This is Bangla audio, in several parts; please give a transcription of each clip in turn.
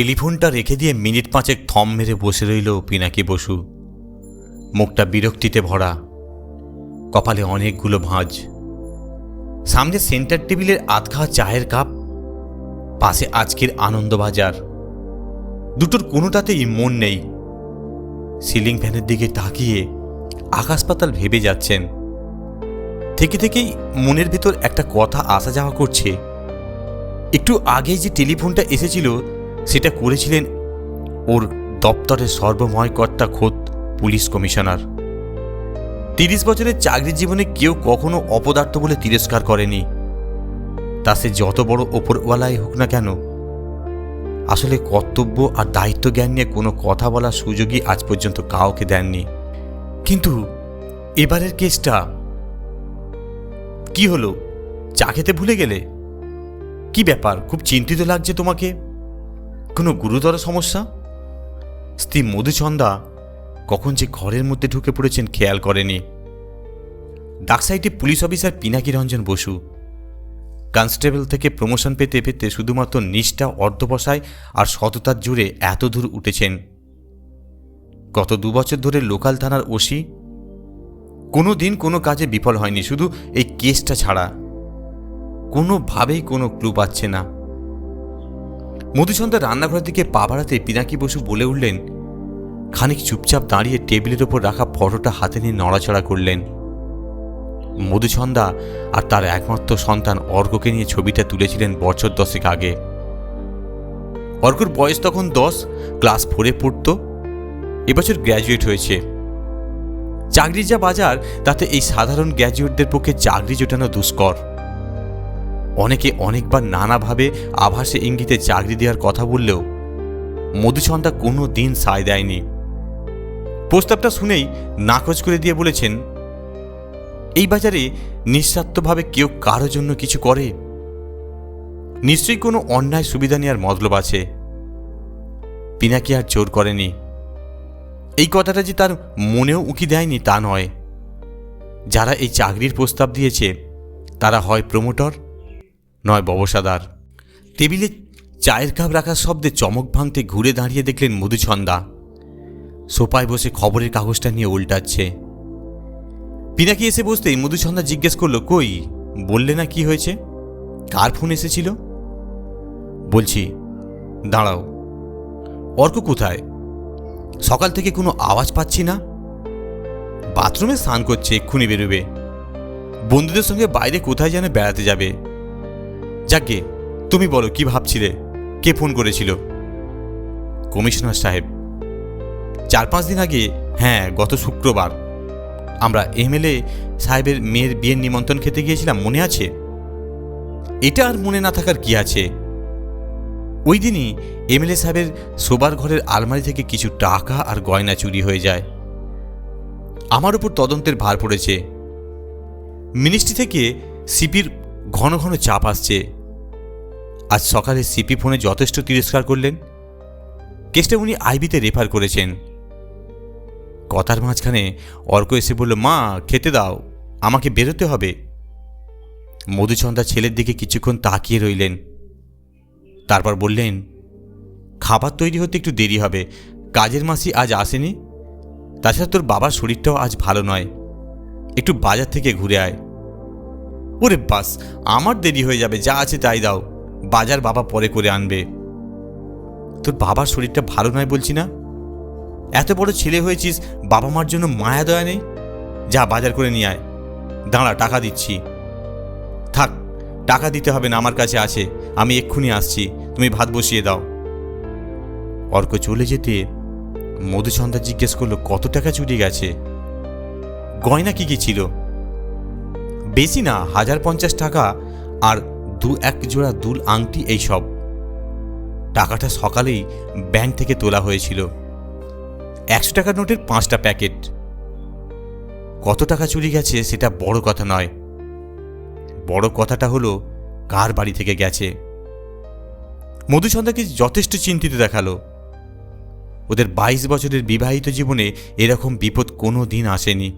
টেলিফোনটা রেখে দিয়ে মিনিট পাঁচেক থম মেরে বসে রইল পিনাকি বসু। মুখটা বিরক্তিতে ভরা। কপালে অনেকগুলো ভাঁজ। সামনে সেন্টার টেবিলের আধখা চায়ের কাপ, পাশে আজকের আনন্দবাজার। দুটোর কোনোটাতেই মন নেই। সিলিং ফ্যানের দিকে তাকিয়ে আকাশ পাতাল ভেবে যাচ্ছেন। থেকে থেকেই মনের ভেতর একটা কথা আসা যাওয়া করছে। একটু আগে যে টেলিফোনটা এসেছিল সেটা করেছিলেন ওর দপ্তরের সর্বময় কর্তা খোদ পুলিশ কমিশনার। তিরিশ বছরের চাকরি জীবনে কেউ কখনো অপদার্থ বলে তিরস্কার করেনি। তা সে যত বড় ওপরওয়ালাই হোক না কেন, আসলে কর্তব্য আর দায়িত্ব জ্ঞান নিয়ে কোনো কথা বলার সুযোগই আজ পর্যন্ত কাউকে দেননি। কিন্তু এবারের কেসটা কি হলো? চা খেতে ভুলে গেলে? কি ব্যাপার? খুব চিন্তিত লাগছে তোমাকে? কোনো গুরুতর সমস্যা? স্ত্রী মধুচন্দা কখন যে ঘরের মধ্যে ঢুকে পড়েছেন খেয়াল করেনি। ডাকসাইটে police officer Pinaki Ranjan Basu. Constable থেকে প্রমোশন পেতে পেতে শুধুমাত্র নিষ্ঠা, অর্ধবসায় আর সততার জুড়ে এত দূর উঠেছেন। গত দু বছর ধরে লোকাল থানার ওসি। কোনো দিন কোনো কাজে বিফল হয়নি, শুধু এই কেসটা ছাড়া। কোনোভাবেই কোনো ক্লু পাচ্ছে না। মধুসন্ধ্যা রান্নাঘরের দিকে পা বাড়াতে পিনাকি বসু বলে উঠলেন, খানিক চুপচাপ দাঁড়িয়ে টেবিলের ওপর রাখা ফটোটা হাতে নিয়ে নড়াচড়া করলেন। মধুছন্দা আর তার একমাত্র সন্তান অর্ককে নিয়ে ছবিটা তুলেছিলেন বছর দশেক আগে। অর্ঘর বয়স তখন দশ, ক্লাস ফোরে পড়ত, এবছর গ্র্যাজুয়েট হয়েছে। চাকরির যা বাজার, তাতে এই সাধারণ গ্র্যাজুয়েটদের পক্ষে চাকরি জোটানো দুষ্কর। অনেকে অনেকবার নানাভাবে আভাসে ইঙ্গিতে চাকরি দেওয়ার কথা বললেও মধুছন্দা কোনো দিন সায় দেয়নি। প্রস্তাবটা শুনেই নাকচ করে দিয়ে বলেছেন, এই বাজারে নিঃস্বার্থভাবে কেউ কারও জন্য কিছু করে? নিশ্চয়ই কোনো অন্যায় সুবিধা নেওয়ার মতলব আছে। পিনাকি আর জোর করেনি। এই কথাটা যে তার মনেও উকি দেয়নি তা নয়। যারা এই চাকরির প্রস্তাব দিয়েছে, তারা হয় প্রমোটর নয় ববসাদার। টেবিলে চায়ের কাপ রাখার শব্দে চমক ভাঙতে ঘুরে দাঁড়িয়ে দেখলেন মধুছন্দা সোপায় বসে খবরের কাগজটা নিয়ে উল্টাচ্ছে। পিনাকি এসে বসতেই মধুছন্দা জিজ্ঞেস করল, কই, বললে না কি হয়েছে? কার ফোন এসেছিল? বলছি, দাঁড়াও, অর্ক কোথায়? সকাল থেকে কোনো আওয়াজ পাচ্ছি না। বাথরুমে স্নান করছে, এক্ষুনি বেরোবে। বন্ধুদের সঙ্গে বাইরে কোথায় যেন বেড়াতে যাবে? যাকে তুমি বলো, কি ভাবছিলে? কে ফোন করেছিল? কমিশনার সাহেব, চার পাঁচ দিন আগে হ্যাঁ গত শুক্রবার। আমরা এমএলএ সাহেবের মেয়ের বিয়ের নিমন্ত্রণ খেতে গিয়েছিলাম, মনে আছে? এটা আর মনে না থাকার কি আছে? ওই দিনই এমএলএ সাহেবের শোবার ঘরের আলমারি থেকে কিছু টাকা আর গয়না চুরি হয়ে যায়। আমার উপর তদন্তের ভার পড়েছে। মিনিস্ট্রি থেকে সিপির ঘন ঘন চাপ আসছে। আজ সকালে সিপি ফোনে যথেষ্ট তিরস্কার করলেন। কেসটা উনি আইবিতে রেফার করেছেন। কথার মাঝখানে অর্ক এসে বলল, মা, খেতে দাও, আমাকে বেরোতে হবে। মধুচন্দা ছেলের দিকে কিছুক্ষণ তাকিয়ে রইলেন। তারপর বললেন, খাবার তৈরি হতে একটু দেরি হবে, কাজের মাসি আজ আসেনি। তাছাড়া তোর বাবার শরীরটাও আজ ভালো নয়। একটু বাজার থেকে ঘুরে আয়। ওরে বাস, আমার দেরি হয়ে যাবে, যা আছে তাই দাও। বাজার বাবা পরে করে আনবে। তোর বাবার শরীরটা ভালো নয় বলছি না? এত বড় ছেলে হয়েছিস, বাবা মার জন্য মায়া দয়া নেই? যা বাজার করে নিয়ে আয়। দাঁড়া, টাকা দিচ্ছি। থাক, টাকা দিতে হবে না, আমার কাছে আছে। আমি এক্ষুনি আসছি, তুমি ভাত বসিয়ে দাও। অর্ক চলে যেতে মধুচন্দা জিজ্ঞেস করল, কত টাকা চুরি গেছে? গয়না কি কি ছিল? বেশি না, হাজার পঞ্চাশ টাকা। আর দু এক জোড়া দুল আংটি এইসব। টাকাটা সকালেই ব্যাংক থেকে তোলা হয়েছিল। একশো টাকার নোটের পাঁচটা প্যাকেট। কত টাকা চুরি গেছে সেটা বড় কথা নয়। বড় কথাটা হলো, কার বাড়ি থেকে গেছে? মধুসন্ধ্যাকে যথেষ্ট চিন্তিত দেখাল। ওদের বাইশ বছরের বিবাহিত জীবনে এরকম বিপদ কোনো দিন আসেনি।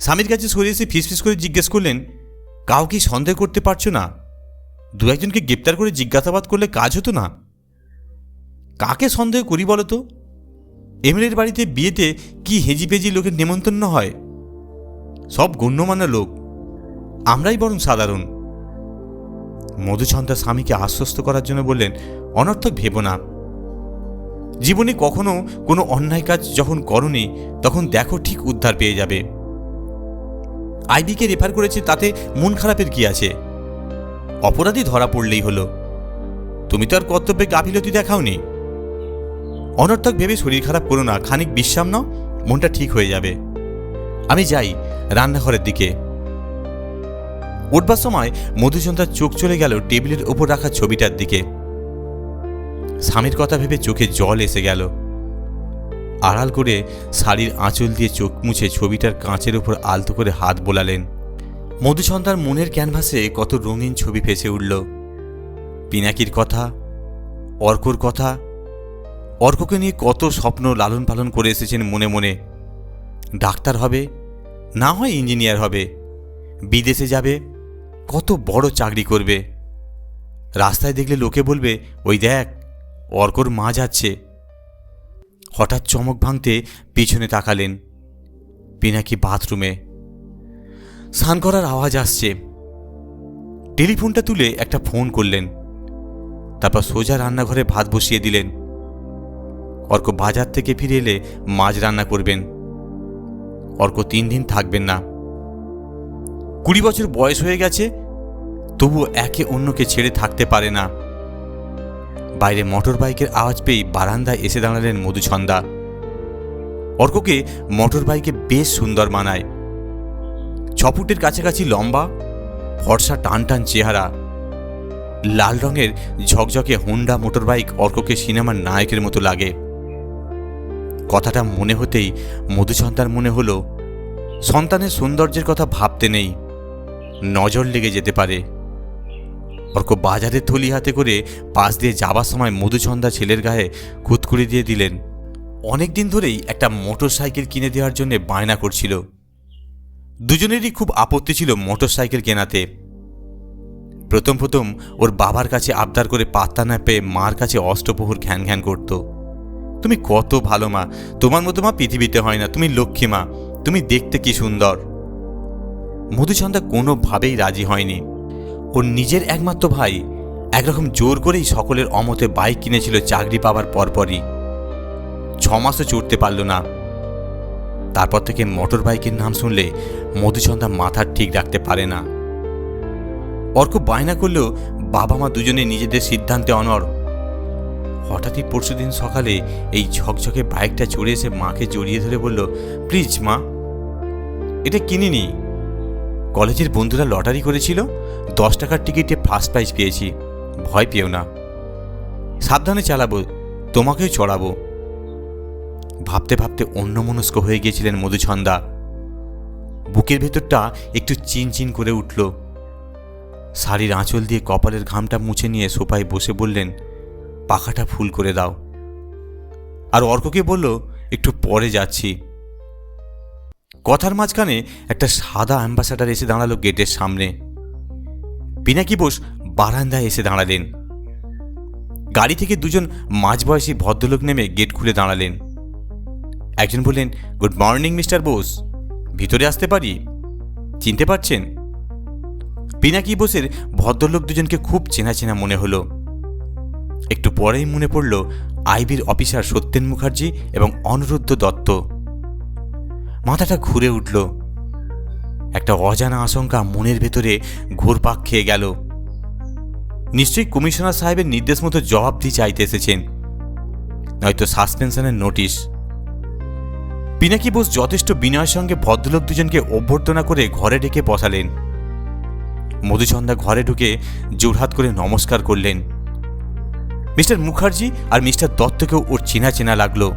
স্বামীর কাছে সরে এসে ফিসফিস করে জিজ্ঞেস করলেন কাউকে সন্দেহ করতে পারছ না? দু একজনকে গ্রেপ্তার করে জিজ্ঞাসাবাদ করলে কাজ হতো না? কাকে সন্দেহ করি বলো তো? এমএলএর বাড়িতে বিয়েতে কি হেজিপেজি লোকের নেমন্তন্ন হয়? সব গণ্যমান্য লোক। আমরাই বরং সাধারণ। মধুচন্দ্রা স্বামীকে আশ্বস্ত করার জন্য বললেন, অনর্থক ভেবো না। জীবনে কখনো কোনো অন্যায় কাজ যখন করনি, তখন দেখো ঠিক উদ্ধার পেয়ে যাবে। আইবিকে রেফার করেছে তাতে মন খারাপের কি আছে? অপরাধী ধরা পড়লেই হলো। তুমি তো আর কর্তব্যে গাফিলতি দেখাওনি। অনর্থক ভেবে শরীর খারাপ করো না, খানিক বিশ্রাম নাও, মনটা ঠিক হয়ে যাবে। আমি যাই রান্নাঘরের দিকে। উঠবার সময় মধুচন্দ্রার চোখ চলে গেল টেবিলের ওপর রাখা ছবিটার দিকে। স্বামীর কথা ভেবে চোখে জল এসে গেল। আড়াল করে শাড়ির আঁচল দিয়ে চোখ মুছে ছবিটার কাঁচের ওপর আলতো করে হাত বোলালেন। মধুচন্দ্রার মনের ক্যানভাসে কত রঙিন ছবি ফেসে উঠল। পিনাকির কথা, অর্কর কথা, অর্ককে নিয়ে কত স্বপ্ন লালন পালন করে এসেছেন মনে মনে। ডাক্তার হবে, না হয় ইঞ্জিনিয়ার হবে, বিদেশে যাবে, কত বড় চাকরি করবে। রাস্তায় দেখলে লোকে বলবে, ওই দেখ, অর্কর মা যাচ্ছে। হঠাৎ চমক ভাঙতে পিছনে তাকালেন পিনাকি বাথরুমে। স্নান করার আওয়াজ আসছে। টেলিফোনটা তুলে একটা ফোন করলেন। তারপর সোজা রান্নাঘরে ভাত বসিয়ে দিলেন। অর্ক বাজার থেকে ফিরে এলে মাছ রান্না করবেন। অর্ক তিন দিন থাকবেন না। কুড়ি বছর বয়স হয়ে গেছে, তবুও একে অন্যকে ছেড়ে থাকতে পারে না। বাইরে মোটর বাইকের আওয়াজ পেয়েই বারান্দায় এসে দাঁড়ালেন মধুছন্দা। অর্ককে মোটর বাইকে বেশ সুন্দর মানায়। ছফুটের কাছাকাছি লম্বা, ফর্সা টান টান চেহারা। লাল রঙের ঝকঝকে হোন্ডা মোটরবাইক অর্ককে সিনেমার নায়কের মতো লাগে। কথাটা মনে হতেই মধুসন্তার মনে হলো, সন্তানের সৌন্দর্যের কথা ভাবতে নেই, নজর লেগে যেতে পারে। অর্ক বাজারের থলি হাতে করে পাশ দিয়ে যাবার সময় মধুচন্দা ছেলের গায়ে খুতকুড়ি দিয়ে দিলেন। অনেক দিন ধরেই একটা মোটর সাইকেল কিনে দেওয়ার জন্য বায়না করছিল। দুজনেরই খুব আপত্তি ছিল মোটর সাইকেল কেনাতে। প্রথম প্রথম ওর বাবার কাছে আবদার করে পাত্তা না পেয়ে মার কাছে অষ্টপ্রহর ঘ্যান ঘ্যান করত। তুমি কত ভালো মা, তোমার মতো মা পৃথিবীতে হয় না, তুমি লক্ষ্মী মা, তুমি দেখতে কি সুন্দর। মধুচন্দা কোনোভাবেই রাজি হয়নি। ওর নিজের একমাত্র ভাই। একরকম জোর করেই সকলের অমতে বাইক কিনেছিল চাকরি পাওয়ার পরপরই। ছ মাসও চড়তে পারল না। তারপর থেকে মোটর বাইকের নাম শুনলে মধুচন্দা মাথার ঠিক রাখতে পারে না। অর্ক বায়না করলেও বাবা মা দুজনে নিজেদের সিদ্ধান্তে অনর হঠাৎই পরশুদিন সকালে এই ঝকঝকে বাইকটা চড়ে এসে মাকে জড়িয়ে ধরে বলল, প্লিজ মা, এটা কিনিনি। কলেজের বন্ধুরা লটারি করেছিল, দশ টাকার টিকিটে ফার্স্ট প্রাইজ পেয়েছি, ভয় পেও না। সাবধানে চালাবো, তোমাকেও চড়াবো। ভাবতে ভাবতে অন্যমনস্ক হয়ে গিয়েছিলেন মধুছন্দা। বুকের ভেতরটা একটু চিনচিন করে উঠল। শাড়ির আঁচল দিয়ে কপালের ঘামটা মুছে নিয়ে সোফায় বসে বললেন, পাখাটা ফুল করে দাও। আর অর্ককে বলল, একটু পরে যাচ্ছি। কথার মাঝখানে একটা সাদা অ্যাম্বাসাডার এসে দাঁড়াল গেটের সামনে। পিনাকি বোস বারান্দায় এসে দাঁড়ালেন। গাড়ি থেকে দুজন মাঝবয়সী ভদ্রলোক নেমে গেট খুলে দাঁড়ালেন। একজন বললেন, গুড মর্নিং, মিস্টার বোস। ভিতরে আসতে পারি? চিনতে পারছেন? পিনাকি বোসের ভদ্রলোক দুজনকে খুব চেনা চেনা মনে হলো। একটু পরেই মনে পড়ল, আইবির অফিসার সত্যেন মুখার্জি এবং অনিরুদ্ধ দত্ত। মাথাটা ঘুরে উঠল। একটা অজানা আশঙ্কা মনের ভেতরে ঘুরপাক খেয়ে গেল। নিশ্চয়ই কমিশনার সাহেবের নির্দেশ মতো জবাবদি চাইতে এসেছেন। নয়তো সাসপেনশনের নোটিশ। পিনাকি বোস যথেষ্ট বিনয়ের সঙ্গে ভদ্রলোক দুজনকে অভ্যর্থনা করে ঘরে ডেকে বসালেন। মধুচন্দা ঘরে ঢুকে জোরহাত করে নমস্কার করলেন। মিস্টার মুখার্জি আর মিস্টার দত্তকেও ওর চেনা চেনা লাগল।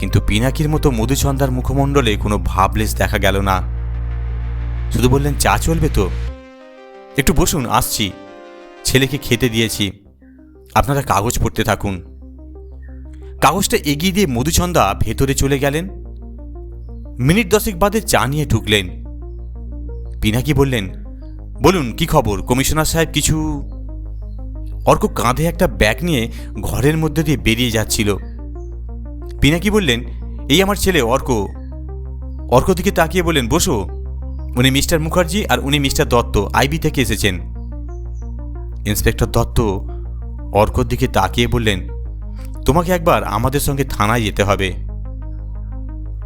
কিন্তু পিনাকির মতো মধুচন্দার মুখমণ্ডলে কোনো ভাবলেস দেখা গেল না। শুধু বললেন, চা চলবে তো? একটু বসুন, আসছি। ছেলেকে খেতে দিয়েছি। আপনারা কাগজ পড়তে থাকুন। কাগজটা এগিয়ে দিয়ে মধুচন্দা ভেতরে চলে গেলেন। মিনিট দশেক বাদে চা নিয়ে ঢুকলেন। পিনাকি বললেন, বলুন, কি খবর? কমিশনার সাহেব কিছু অর্ক কাঁধে একটা ব্যাগ নিয়ে ঘরের মধ্যে দিয়ে বেরিয়ে যাচ্ছিল। পিনাকি বললেন, এই আমার ছেলে, অর্ক। অর্ক দিকে তাকিয়ে বললেন, বসো। উনি মিস্টার মুখার্জি আর উনি মিস্টার দত্ত, আইবি থেকে এসেছেন। ইন্সপেক্টর দত্ত অর্কর দিকে তাকিয়ে বললেন, তোমাকে একবার আমাদের সঙ্গে থানায় যেতে হবে।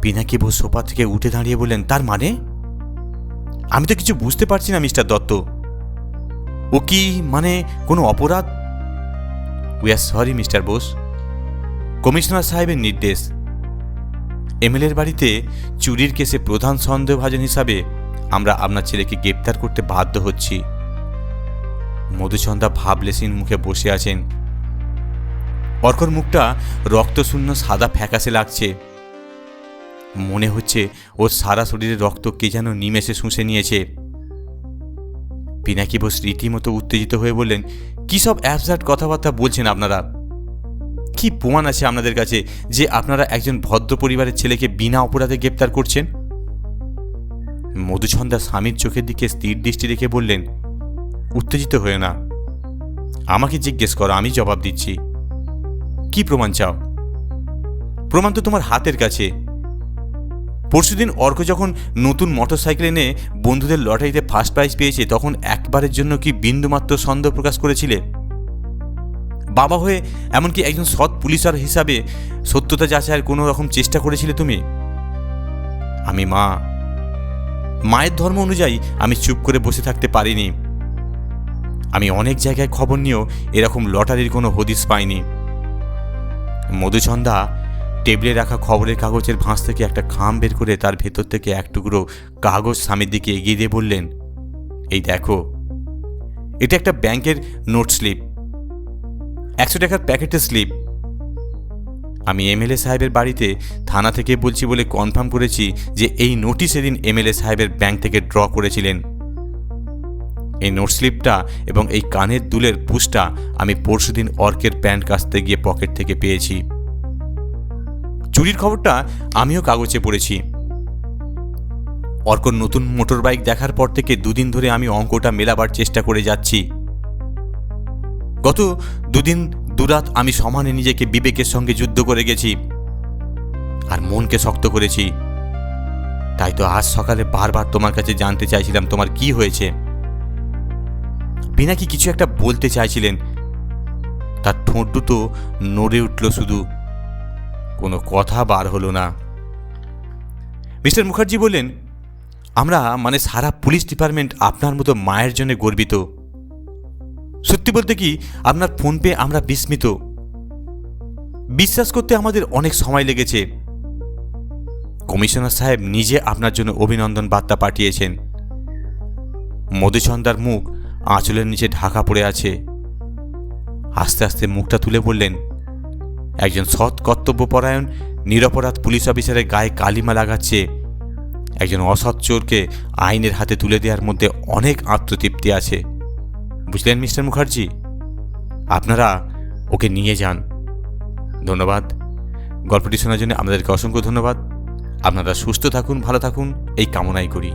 পিনাকি বউ সোফা থেকে উঠে দাঁড়িয়ে বললেন, তার মানে? আমি তো কিছু বুঝতে পারছি না, মিস্টার দত্ত। ও কি মানে কোনো অপরাধ? We are sorry mister Bose. Commissioner সাহেবের নির্দেশ। এমএলএর বাড়িতে চুরির কেসে প্রধান সন্দেহভাজন হিসাবে আমরা আপনার ছেলেকে গ্রেপ্তার করতে বাধ্য হচ্ছি। মধুচন্দা ভাবলেসিন মুখে বসে আছেন। অর্কর মুখটা রক্তশূন্য সাদা ফ্যাকাশে লাগছে। মনে হচ্ছে ওর সারা শরীরে রক্ত কে যেন নিমেষে শুষে নিয়েছে। পিনাকি বোস রীতিমতো উত্তেজিত হয়ে বললেন, কী সব অ্যাবসার্ট কথাবার্তা বলছেন আপনারা? কি প্রমাণ আছে আপনাদের কাছে যে আপনারা একজন ভদ্র পরিবারের ছেলেকে বিনা অপরাধে গ্রেপ্তার করছেন? মধুছন্দা স্বামীর চোখের দিকে স্থির দৃষ্টি রেখে বললেন, উত্তেজিত হয়ে না। আমাকে জিজ্ঞেস করো, আমি জবাব দিচ্ছি। কি প্রমাণ চাও? প্রমাণ তো তোমার হাতের কাছে। পরশুদিন অর্ক যখন নতুন মোটরসাইকেল এনে বন্ধুদের লটারিতে ফার্স্ট প্রাইজ পেয়েছে, তখন একবারের জন্য কি বিন্দুমাত্র সন্দেহ প্রকাশ করেছিলে? বাবা হয়ে এমনকি একজন সৎ পুলিশার হিসাবে সত্যতা যাচাইয়ের কোনো রকম চেষ্টা করেছিলে তুমি? আমি মা। মায়ের ধর্ম অনুযায়ী আমি চুপ করে বসে থাকতে পারিনি। আমি অনেক জায়গায় খবর নিয়েও এরকম লটারির কোনো হদিস পাইনি। মধুচন্দা টেবিলে রাখা খবরের কাগজের ভাঁজ থেকে একটা খাম বের করে তার ভেতর থেকে এক টুকরো কাগজ স্বামীর দিকে এগিয়ে দিয়ে বললেন, এই দেখো, এটা একটা ব্যাংকের নোট স্লিপ। একশো টাকার প্যাকেটের স্লিপ। আমি এমএলএ সাহেবের বাড়িতে থানা থেকে বলছি বলে কনফার্ম করেছি যে এই নোটিশ এদিন এমএলএ সাহেবের ব্যাংক থেকে ড্র করেছিলেন। এই নোট স্লিপটা এবং এই কানের দুলের পুষটা আমি পরশুদিন অর্কের প্যান্ট কাছতে গিয়ে পকেট থেকে পেয়েছি। চুরির খবরটা আমিও কাগজে পড়েছি। অর্কর নতুন মোটর বাইক দেখার পর থেকে দুদিন ধরে আমি অঙ্কটা মেলাবার চেষ্টা করে যাচ্ছি। গত দুদিন দুরাত আমি সমানে নিজেকে বিবেকের সঙ্গে যুদ্ধ করে গেছি আর মনকে শক্ত করেছি। তাই তো আজ সকালে বারবার তোমার কাছে জানতে চাইছিলাম তোমার কি হয়েছে। পিনাকি কিছু একটা বলতে চাইছিলেন। তার ঠোঁট দুটো নড়ে উঠল শুধু। কোনো কথা বার হলো না। মিস্টার মুখার্জি বললেন, আমরা মানে সারা পুলিশ ডিপার্টমেন্ট আপনার মতো মায়ের জন্য গর্বিত। সত্যি বলতে কি, আপনার ফোন পেয়ে আমরা বিস্মিত। বিশ্বাস করতে আমাদের অনেক সময় লেগেছে। কমিশনার সাহেব নিজে আপনার জন্য অভিনন্দন বার্তা পাঠিয়েছেন। মধুচন্দার মুখ আঁচলের নিচে ঢাকা পড়ে আছে। আস্তে আস্তে মুখটা তুলে বললেন, একজন সৎ কর্তব্যপরায়ণ, নিরপরাধ পুলিশ অফিসারের গায়ে কালিমা লাগাচ্ছে। একজন অসৎ চোরকে আইনের হাতে তুলে দেওয়ার মধ্যে অনেক আত্মতৃপ্তি আছে। বুঝলেন, মিস্টার মুখার্জি? আপনারা ওকে নিয়ে যান। ধন্যবাদ। গল্পটি শোনার জন্য আপনাদেরকে অসংখ্য ধন্যবাদ। আপনারা সুস্থ থাকুন, ভালো থাকুন। এই কামনাই করি।